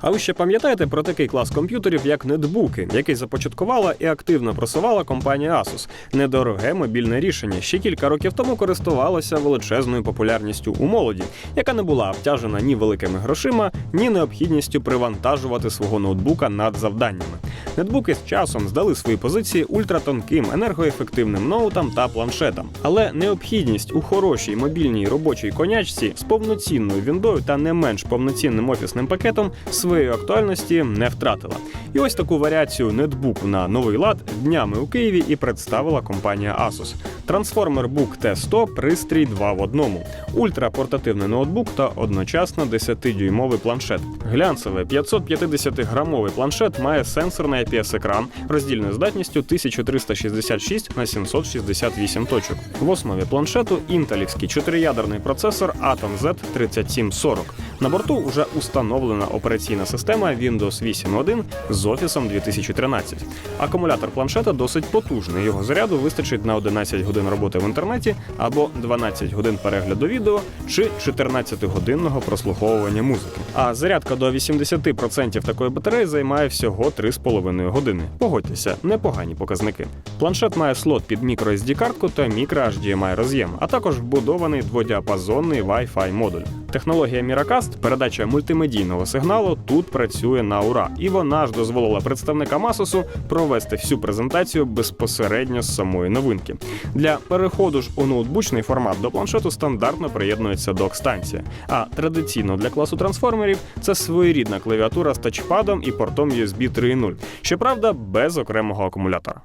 А ви ще пам'ятаєте про такий клас комп'ютерів, як нетбуки, який започаткувала і активно просувала компанія Asus. Недороге мобільне рішення ще кілька років тому користувалося величезною популярністю у молоді, яка не була обтяжена ні великими грошима, ні необхідністю привантажувати свого ноутбука над завданнями. Нетбуки з часом здали свої позиції ультратонким, енергоефективним ноутам та планшетам. Але необхідність у хорошій мобільній робочій конячці з повноцінною віндою та не менш повноцінним офісним пакетом своєї актуальності не втратила. І ось таку варіацію нетбуку на новий лад днями у Києві і представила компанія Asus. Transformer Book T100 пристрій 2 в одному, ультрапортативний ноутбук та одночасно 10-дюймовий планшет. Глянцевий 550-грамовий планшет має сенсорний IPS-екран роздільною здатністю 1366 на 768 точок. В основі планшету інтелівський чотириядерний процесор Atom Z3740. На борту вже установлена операційна система Windows 8.1 з Office 2013. Акумулятор планшета досить потужний. Його заряду вистачить на 11 годин роботи в інтернеті або 12 годин перегляду відео чи 14-годинного прослуховування музики. А зарядка до 80% такої батареї займає всього 3,5 години. Погодьтеся, непогані показники. Планшет має слот під microSD картку та HDMI роз'єм, а також вбудований дводіапазонний Wi-Fi модуль. Технологія Miracast, передача мультимедійного сигналу, тут працює на ура, і вона ж дозволила представникам Asus провести всю презентацію безпосередньо з самої новинки. Для переходу ж у ноутбучний формат до планшету стандартно приєднується док-станція. А традиційно для класу трансформерів це своєрідна клавіатура з тачпадом і портом USB 3.0, щоправда, без окремого акумулятора.